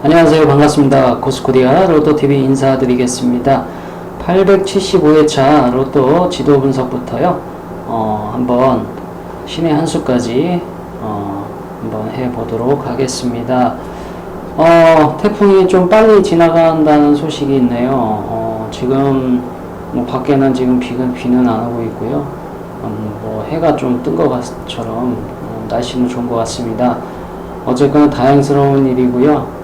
안녕하세요. 반갑습니다. 고스코디아 로또TV 인사드리겠습니다. 875회차 로또 지도 분석부터요. 어, 한번 신의 한 수까지 어, 한번 해보도록 하겠습니다. 어, 태풍이 좀 빨리 지나간다는 소식이 있네요. 어, 지금 뭐 밖에는 지금 비는, 비는 안 오고 있고요. 음, 뭐 해가 좀 뜬 것처럼 음, 날씨는 좋은 것 같습니다. 어쨌거나 다행스러운 일이고요.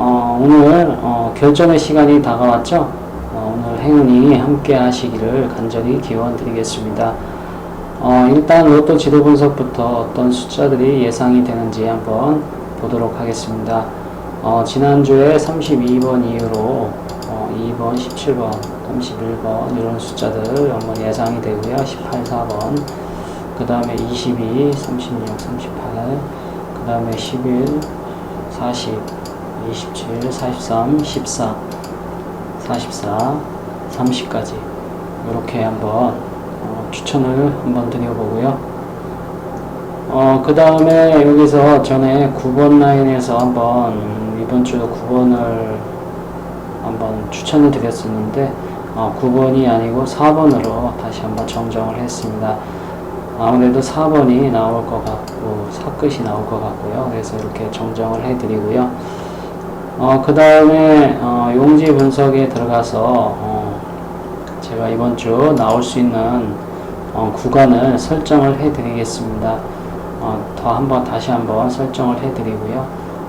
어, 오늘 어, 결정의 시간이 다가왔죠. 어, 오늘 행운이 함께 하시기를 간절히 기원 드리겠습니다. 어, 일단 로또 지도 분석부터 어떤 숫자들이 예상이 되는지 한번 보도록 하겠습니다. 어, 지난주에 32번 이후로 어, 2번, 17번, 31번 이런 숫자들 한번 예상이 되고요. 18, 4번, 그 다음에 22, 36, 38, 그 다음에 11, 40, 27, 43, 14, 44, 30까지 이렇게 한번 어, 추천을 한번 드려보고요. 어, 그 다음에 여기서 전에 9번 라인에서 한번 음, 이번 주 9번을 한번 추천을 드렸었는데 어, 9번이 아니고 4번으로 다시 한번 정정을 했습니다. 아무래도 4번이 나올 것 같고 사끝이 나올 것 같고요. 그래서 이렇게 정정을 해드리고요. 어, 그 다음에 어, 용지 분석에 들어가서 어, 제가 이번 주 나올 수 있는 어, 구간을 설정을 해드리겠습니다. 어, 더 한번 다시 한번 설정을 해드리고요.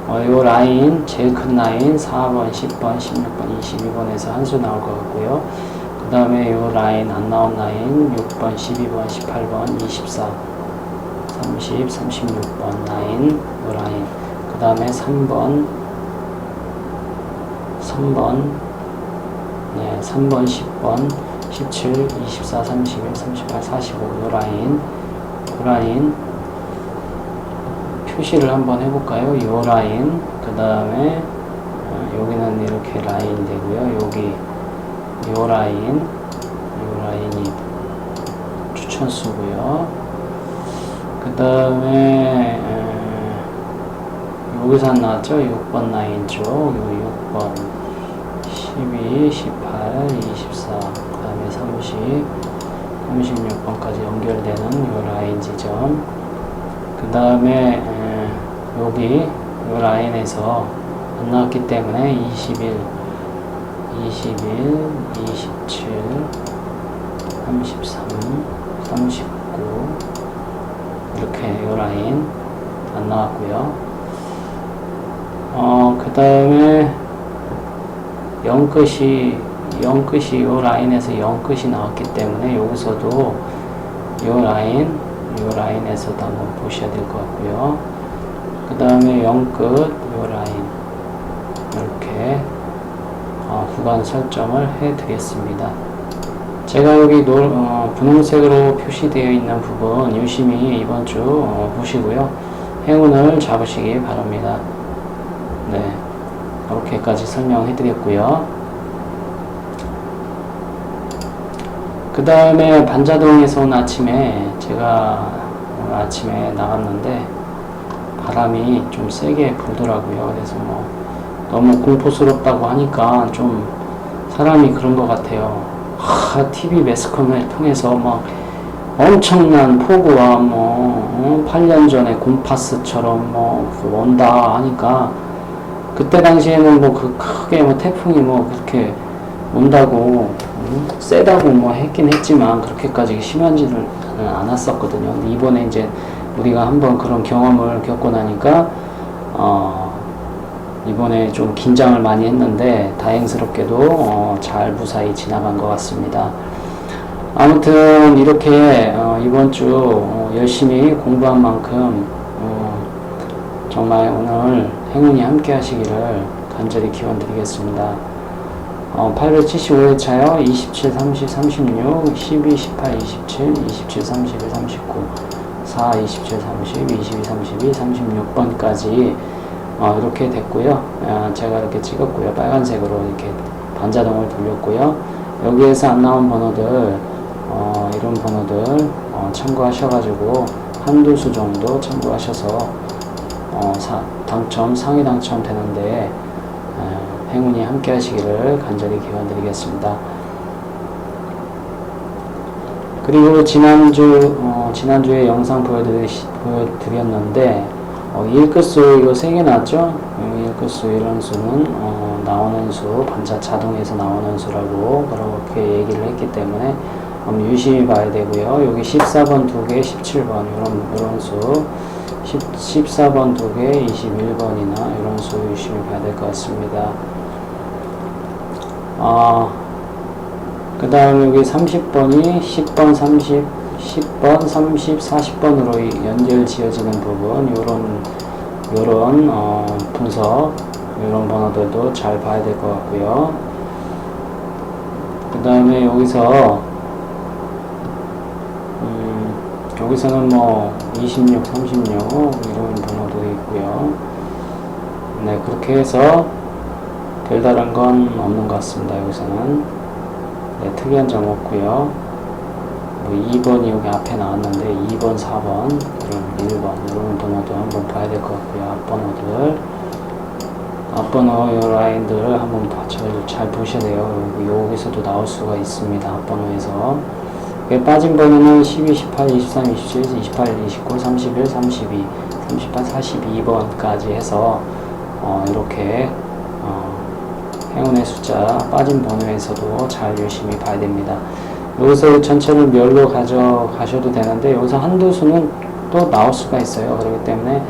어, 요 라인 제일 큰 라인 4번, 10번, 16번, 22번에서 한 수 나올 것 같고요. 그 다음에 요 라인 안 나온 라인 6번, 12번, 18번, 24, 30, 36번 라인 요 라인 그 다음에 3번 3번, 네, 3번, 10번, 17, 24, 31, 38, 45, 요 라인, 요 라인, 표시를 한번 해볼까요? 요 라인, 그 다음에, 어, 여기는 이렇게 라인 되고요. 여기, 요 라인, 요 라인이 추천수고요. 그 다음에, 여기서 안 나왔죠? 6번 라인 쪽, 요 6번. 12, 18, 24, 그 다음에 30, 36번까지 연결되는 이 라인 지점. 그 다음에 여기 이 라인에서 안 나왔기 때문에 21, 21, 27, 33, 39 이렇게 이 라인 안 나왔고요. 어, 그 다음에 0끝이 0끝이 요 라인에서 0끝이 나왔기 때문에 여기서도 요 라인 요 라인에서도 한번 보셔야 될 것 같고요. 그 다음에 0끝 요 라인. 이렇게 어, 구간 설정을 해 드렸습니다. 제가 여기 노, 어, 분홍색으로 표시되어 있는 부분 유심히 이번 주 어, 보시고요. 행운을 잡으시기 바랍니다. 네. 이렇게까지 설명해 드렸고요. 그 다음에 반자동에서 온 아침에 제가 아침에 나갔는데 바람이 좀 세게 불더라고요. 그래서 뭐 너무 공포스럽다고 하니까 좀 사람이 그런 것 같아요. 하, TV 매스컴을 통해서 막 엄청난 폭우와 뭐 어, 8년 전에 곰파스처럼 뭐 온다 하니까 그때 당시에는 뭐 그 크게 뭐 태풍이 뭐 그렇게 온다고 음, 세다고 뭐 했긴 했지만 그렇게까지 심한지는 않았었거든요. 이번에 이제 우리가 한번 그런 경험을 겪고 나니까 어 이번에 좀 긴장을 많이 했는데 다행스럽게도 어 잘 무사히 지나간 것 같습니다. 아무튼 이렇게 어 이번 주 어, 열심히 공부한 만큼 어 정말 오늘 행운이 함께 하시기를 간절히 기원드리겠습니다. 어, 875회차요. 27, 30, 36, 12, 18, 27, 27, 31, 39, 4, 27, 30, 22, 32, 36번까지 어, 이렇게 됐고요. 어, 제가 이렇게 찍었고요. 빨간색으로 이렇게 반자동을 돌렸고요. 여기에서 안 나온 번호들, 어, 이런 번호들 어, 참고하셔가지고 한두 수 정도 참고하셔서 어, 사, 당첨, 상위 당첨 되는데 어, 행운이 함께 하시기를 간절히 기원드리겠습니다. 그리고 지난주 어, 지난주에 영상 보여드리, 보여드렸는데 어, 일끝수 이거 세개 나왔죠? 어, 일끝수 이런 수는 어, 나오는 수 반자 자동에서 나오는 수라고 그렇게 얘기를 했기 때문에 한번 유심히 봐야 되고요. 여기 14번 두 개, 17번 이런 이런 수 10, 14번 두 개, 21번이나 이런 수 유심히 봐야 될 것 같습니다. 아, 그 다음 여기 30번이 10번, 30, 10번, 30, 40번으로 연결 지어지는 부분, 요런, 요런, 어, 분석, 요런 번호들도 잘 봐야 될 것 같고요. 그 다음에 여기서, 음, 여기서는 뭐, 26, 36, 이런 번호도 있고요. 네, 그렇게 해서 별다른 건 없는 것 같습니다. 여기서는. 네, 특이한 점 없고요. 뭐 2번이 여기 앞에 나왔는데 2번, 4번, 그럼 1번 이런 번호도 한번 봐야 될 것 같고요. 앞번호들 앞번호 요 라인들 한번 봐- 잘, 잘 보셔야 돼요. 여기, 여기서도 나올 수가 있습니다. 앞번호에서 빠진 번호는 12, 18, 23, 27, 28, 29, 31, 32, 38, 42번까지 해서 어, 이렇게 어, 행운의 숫자 빠진 번호에서도 잘 열심히 봐야 됩니다. 여기서 전체를 멸로 가져가셔도 되는데 여기서 한두 수는 또 나올 수가 있어요. 그렇기 때문에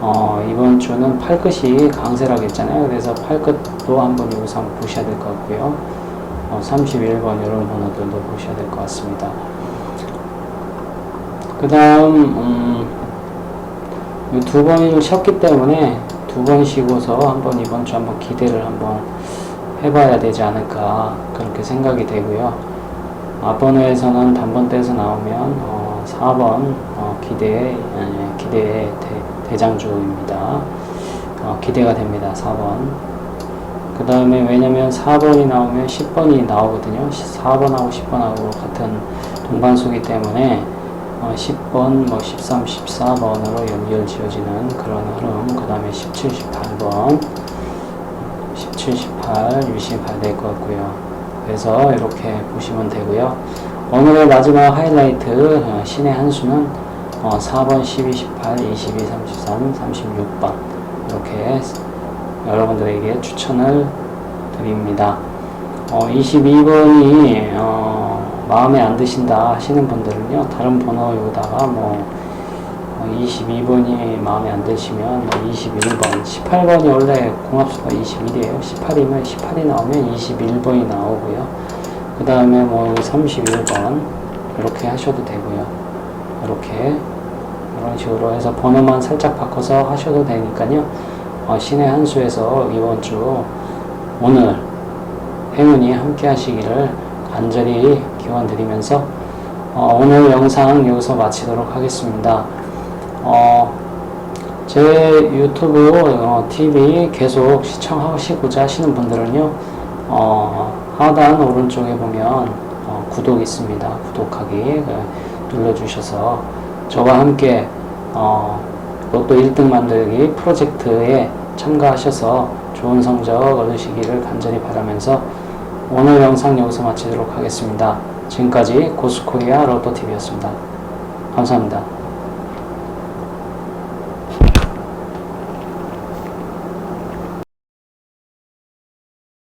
어, 이번 주는 팔끝이 강세라겠잖아요. 그래서 팔끝도 한번 여기서 한번 보셔야 될 것 같고요. 어, 31번 이런 번호들도 보셔야 될 것 같습니다. 그 다음 음, 이두 번을 쉬었기 때문에 두 번 쉬고서 한번 이번 주 한번 기대를 한번 해봐야 되지 않을까 그렇게 생각이 되고요. 앞번호에서는 단번대에서 나오면 어, 4번 어, 기대 예, 기대의 대, 대 장주입니다. 어, 기대가 됩니다. 4번. 그 다음에 왜냐면 4번이 나오면 10번이 나오거든요. 4번하고 10번하고 같은 동반수기 때문에 어, 10번, 뭐 13, 14번으로 연결 지어지는 그런 흐름. 그 다음에 17, 18번, 17, 18 유심히 봐야 될것 같고요. 그래서 이렇게 보시면 되고요. 오늘의 마지막 하이라이트 어, 신의 한 수는 어, 4번, 12, 18, 22, 33, 36번 이렇게 여러분들에게 추천을 드립니다. 어, 22번이 어, 마음에 안 드신다 하시는 분들은요 다른 번호에다가 뭐 22번이 마음에 안 드시면 뭐 21번, 18번이 원래 공합수가 21이에요. 18이면 18이 나오면 21번이 나오고요. 그 다음에 뭐 31번 이렇게 하셔도 되고요. 이렇게 이런 식으로 해서 번호만 살짝 바꿔서 하셔도 되니까요. 어, 신의 한 수에서 이번 주 오늘 행운이 함께 하시기를 간절히 기원드리면서 어, 오늘 영상 여기서 마치도록 하겠습니다. 어, 제 유튜브 어, TV 계속 시청하시고자 하시는 분들은요, 어, 하단 오른쪽에 보면 어, 구독 있습니다. 구독하기 그, 눌러주셔서 저와 함께 어, 로또 1등 만들기 프로젝트에 참가하셔서 좋은 성적 얻으시기를 간절히 바라면서 오늘 영상 여기서 마치도록 하겠습니다. 지금까지 고스코리아 로또TV였습니다. 감사합니다.